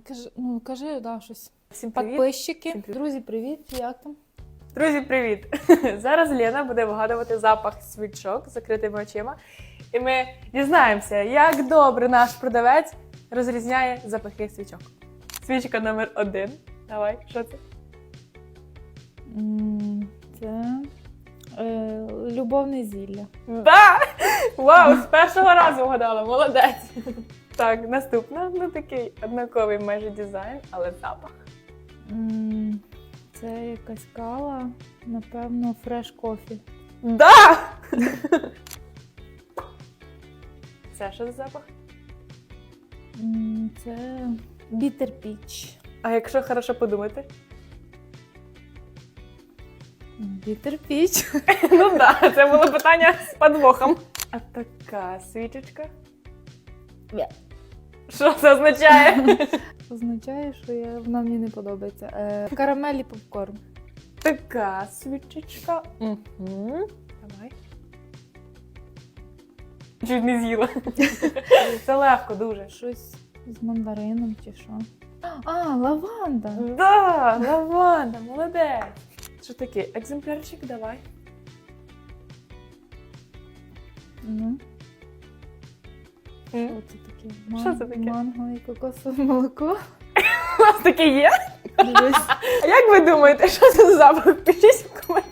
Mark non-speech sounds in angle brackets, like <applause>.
кажи, ну кажи, да, щось. Всім привіт. Підписчики. Всім привіт. Друзі, привіт. Як там? Друзі, привіт! <laughs> Зараз Лена буде вигадувати запах свічок з закритими очима. І ми дізнаємося, як добре наш продавець розрізняє запахи свічок. Свічка номер один. Давай, що це? М, Це е, любовне зілля. Да! Вау, з першого разу вгадала, молодець! Так, наступна, ну такий однаковий майже дизайн, але запах. М, Це якась кава, напевно, фреш кофі. Да! Це що за запах? М, Це бітер піч. А якщо хорошо подумати? Бітер піч. <laughs> Ну так, да, це було питання з подвохом. А така свічечка. Що це означає? <laughs> Означає, що я, вона мені не подобається. Е, карамель і попкорн. Така свічечка. Угу. Давай. Чуть не з'їла. <laughs> Це легко дуже. Щось з мандарином чи що. А, лаванда. Да, лаванда, молодець. Що таке? Екземплярчик, давай. Ну? Що це таке? Що це таке? Манго і кокосове молоко. <laughs> У нас таке є? Дивись. А як ви думаєте, що це за запах? Пишіть в коментарях.